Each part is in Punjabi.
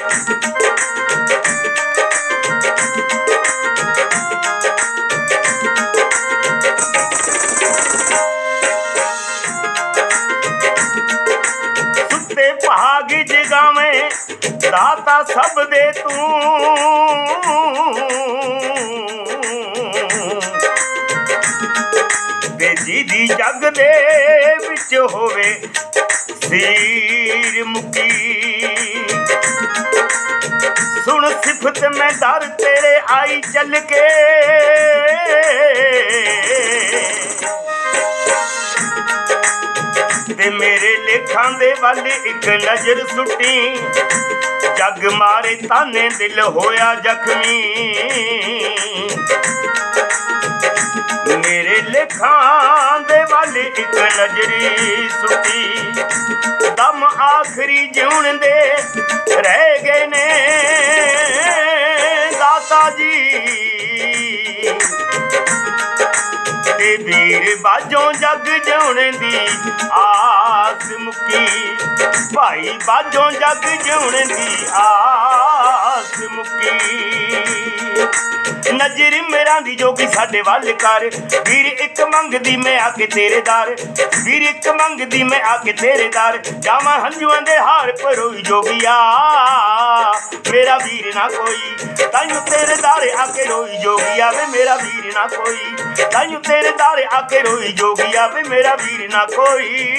ਸੁੱਤੇ ਭਾਗ ਜਗਾਵੇਂ, ਦਾਤਾ ਸਭ ਦੇ ਤੂੰ। ਤੇ ਜਿਹਦੀ ਜਗ ਦੇ ਵਿੱਚ ਹੋਵੇ ਸੀਰ ਮੁਕੀ। ਸੁਣ ਸਿਫਤ ਮੈਂ ਦਰ ਤੇਰੇ ਆਈ ਚੱਲ ਕੇ। ਤੇ ਮੇਰੇ ਲੇਖਾਂ ਦੇ ਵੱਲ ਇੱਕ ਨਜ਼ਰ ਸੁੱਟੀ। ਜਗ ਮਾਰੇ ਤਾਨੇ ਦਿਲ ਹੋਇਆ ਜ਼ਖਮੀ। ਮੇਰੇ ਲੇਖਾਂ ਦੇ ਵੱਲ ਇੱਕ ਨਜ਼ਰੀ ਸੁੱਟੀ। ਆਖਰੀ ਜਿਉਣ ਦੇ ਰਹਿ ਗਏ ਨੇ। ਦਾਤਾ ਜੀ, ਤੇ ਵੀਰ ਬਾਜੋਂ ਜੱਗ ਜਿਉਣ ਦੀ ਆਸ ਮੁੱਕੀ। ਭਾਈ ਬਾਜੋਂ ਜੱਗ ਜਿਉਣ ਦੀ ਆਸ ਨਜ਼ਰ ਮੇਰਾਂ ਦੀ ਜੋਗੀ ਸਾਡੇ ਵੱਲ ਕਰ। ਵੀਰ, ਇੱਕ ਮੰਗਦੀ ਮੈਂ ਆ ਕੇ ਤੇਰੇ ਦਰ। ਵੀਰ, ਇੱਕ ਮੰਗਦੀ ਮੈਂ ਆ ਕੇ ਤੇਰੇ ਦਰ। ਜਾਵਾਂ ਹੰਝੂਆਂ ਦੇ ਹਾਰ ਪਰੋਈ ਜੋਗੀਆ। ਮੇਰਾ ਵੀਰ ਨਾ ਕੋਈ, ਤਾਈਓ ਤੇਰੇ ਦਰ ਆ ਕੇ ਰੋਈ ਜੋਗੀਆ। ਵੇ ਮੇਰਾ ਵੀਰ ਨਾ ਕੋਈ, ਤਾਈਓ ਤੇਰੇ ਦਰ ਆ ਕੇ ਰੋਈ ਜੋਗੀਆ। ਵੇ ਮੇਰਾ ਵੀਰ ਨਾ ਕੋਈ।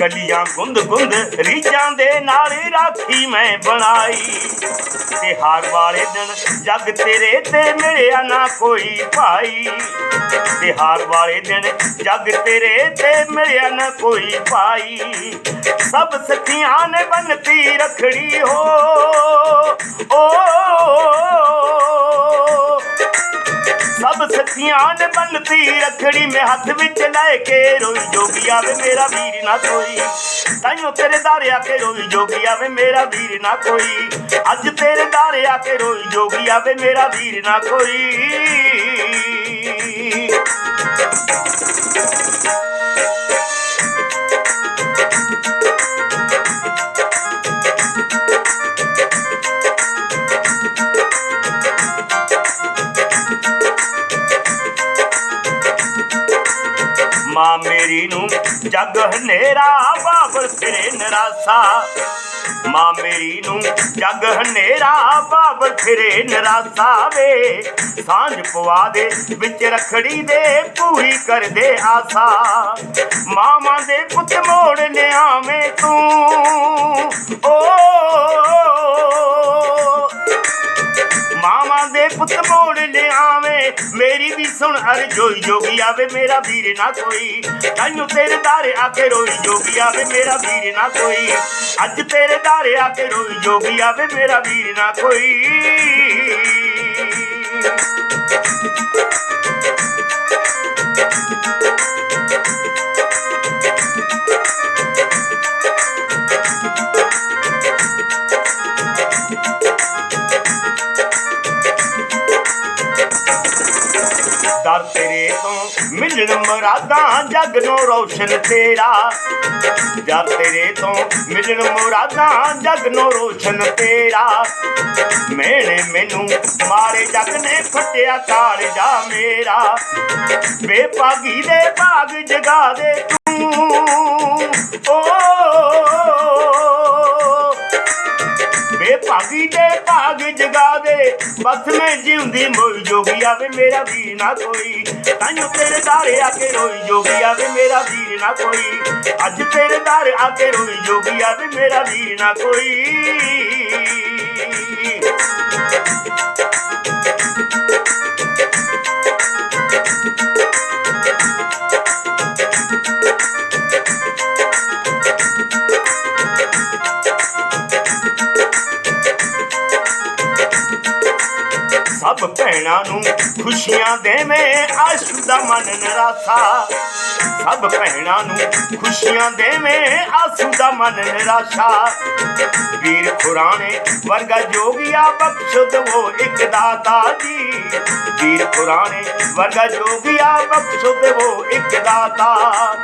ਗਲੀਆਂ ਗੁੰਦ ਗੁੰਦ ਰੀਜਾਂ ਦੇ ਨਾਲ ਰਾਖੀ ਮੈਂ ਬਣਾਈ। ਤੇ ਹਾਰ ਵਾਲੇ ਦਿਨ ਜੱਗ ਤੇਰੇ ਤੇ ਮਿਲਿਆ ਨਾ ਕੋਈ ਭਾਈ। ਤੇ ਹਾਰ ਵਾਲੇ ਦਿਨ ਜੱਗ ਤੇਰੇ ਤੇ ਮਿਲਿਆ ਨਾ ਕੋਈ ਭਾਈ। ਸਭ ਸਖੀਆਂ ਨੇ ਬੰਨਤੀ ਰਖੜੀ ਹੋ, ਓ ਸਖੀਆਂ ਨੇ ਬੰਨਤੀ ਰਖੜੀ ਮੈਂ ਹੱਥ ਵਿੱਚ ਲੈ ਕੇ ਰੋਈ ਜੋਗੀਆ ਵੇ ਮੇਰਾ ਵੀਰ ਨਾ ਕੋਈ। ਤਾਈਓ ਤੇਰੇ ਦਾਰੇ ਆ ਕੇ ਰੋਈ ਜੋਗੀਆ ਵੇ ਮੇਰਾ ਵੀਰ ਨਾ ਕੋਈ। ਅੱਜ ਤੇਰੇ ਦਾਰੇ ਆ ਕੇ ਰੋਈ ਜੋਗੀਆ ਵੇ ਮੇਰਾ ਵੀਰ ਨਾ ਕੋਈ। ਮੇਰੀ ਨੂੰ ਜਗ ਹਨੇਰਾ, ਬਾਬਰ ਫਿਰੇ ਨਰਾਸਾ। ਮਾਂ ਮੇਰੀ ਨੂੰ ਜਗ ਹਨੇਰਾ, ਬਾਬਰ ਫਿਰੇ ਨਰਾਸਾ ਵੇ। ਸਾਂਝ ਪਵਾ ਦੇ, ਵਿੱਚ ਰਖੜੀ ਦੇ, ਪੂਰੀ ਕਰ ਦੇ ਆਸਾ। ਮਾਵਾਂ ਦੇ ਪੁੱਤ ਮੋੜ ਲਿਆਵੇਂ ਤੂੰ। ਓ, ਮਾਵਾਂ ਦੇ ਪੁੱਤ ਮੋੜ ਲਿਆ ਮੇਰੀ ਵੀ ਸੁਣ, ਅਰ ਜੋਈ ਜੋਗੀ ਆਵੇ ਮੇਰਾ ਵੀਰ ਨਾ ਕੋਈ। ਤਾਈਓ ਤੇਰੇ ਦਾਰੇ ਆ ਕੇ ਰੋਈ ਜੋਗੀ ਆਵੇ ਮੇਰਾ ਵੀਰ ਨਾ ਕੋਈ। ਅੱਜ ਤੇਰੇ ਦਾਰੇ ਆ ਕੇ ਰੋਈ ਜੋਗੀ ਆਵੇ ਮੇਰਾ ਵੀਰ ਨਾ ਕੋਈ। ਤੋਂ ਮਿਲਣ ਮੁਰਾਦਾਂ ਜਗ ਨੂੰ ਰੋਸ਼ਨ ਤੇਰਾ। ਜਦ ਤੇਰੇ ਤੋਂ ਮਿਲਣ ਮੁਰਾਦਾਂ ਜਗ ਨੂੰ ਰੋਸ਼ਨ ਤੇਰਾ। ਮੇਣੇ ਮੈਨੂੰ ਮਾਰੇ ਜਗ ਨੇ ਫਟਿਆ ਕਾਲਜਾ ਮੇਰਾ। ਬੇਪਾਗੀ ਦੇ ਭਾਗ ਜਗਾ ਦੇ ਤੂੰ। ਓ ਬੇਭਾਗੀ ਦੇ ਭਾਗ ਜਗਾ ਦੇ ਬਸ ਮੈਂ ਜਿਉਂਦੀ ਮੋਈ ਜੋਗੀ ਆਵੇ, ਮੇਰਾ ਵੀਰ ਨਾ ਕੋਈ। ਤਾਈਓ ਤੇਰੇ ਦਾਰੇ ਆ ਕੇ ਰੋਈ ਜੋਗੀ ਆਵੇ, ਮੇਰਾ ਵੀਰ ਨਾ ਕੋਈ। ਅੱਜ ਤੇਰੇ ਦਾਰੇ ਆ ਕੇ ਰੋਈ ਜੋਗੀ ਆਵੇ, ਮੇਰਾ ਵੀਰ ਨਾ ਕੋਈ। ਸਭ ਭੈਣਾਂ ਨੂੰ ਖੁਸ਼ੀਆਂ ਦੇਵੇਂ, ਆਸ਼ੂ ਦਾ ਮਨ ਨਿਰਾਸਾ। ਸਭ ਭੈਣਾਂ ਨੂੰ ਖੁਸ਼ੀਆਂ ਦੇਵੇਂ, ਆਸੂ ਦਾ ਮਨ ਨਿਰਾਸ਼ਾ। ਵੀਰ ਖੁਰਾਣੇ ਵਰਗਾ ਜੋਗਿਆ ਬਖਸ਼ ਦਵੋ ਇੱਕ ਦਾਤਾ ਜੀ। ਵੀਰ ਖੁਰਾਣੇ ਵਰਗਾ ਜੋਗਿਆ ਬਖਸ਼ ਦਵੋ ਇੱਕ ਦਾਤਾ।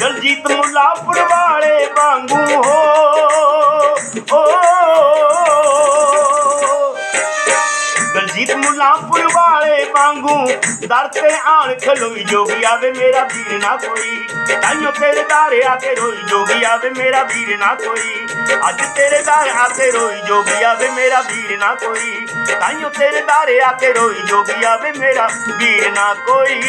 ਦਲਜੀਤ ਮੁੱਲਾਪੁਰ ਵਾਲੇ ਵਾਂਗੂ ਹੋ ਵਾਲੇ ਵਾਂਗੂ ਦਰ ਤੇ ਆਣ ਖਲੋਈ ਜੋਗੀ, ਆਵੇ ਮੇਰਾ ਵੀਰ ਨਾ ਕੋਈ। ਤਾਈਓ ਤੇਰੇ ਦਰ ਆ ਰੋਈ ਜੋਗੀ, ਆਵੇ ਮੇਰਾ ਵੀਰ ਨਾ ਕੋਈ। ਅੱਜ ਤੇਰੇ ਦਰ ਆ ਰੋਈ ਜੋਗੀ, ਆਵੇ ਮੇਰਾ ਵੀਰ ਨਾ ਕੋਈ। ਤਾਈਓ ਤੇਰੇ ਦਰ ਆ ਰੋਈ ਜੋਗੀ, ਆਵੇ ਮੇਰਾ ਵੀਰ ਨਾ ਕੋਈ।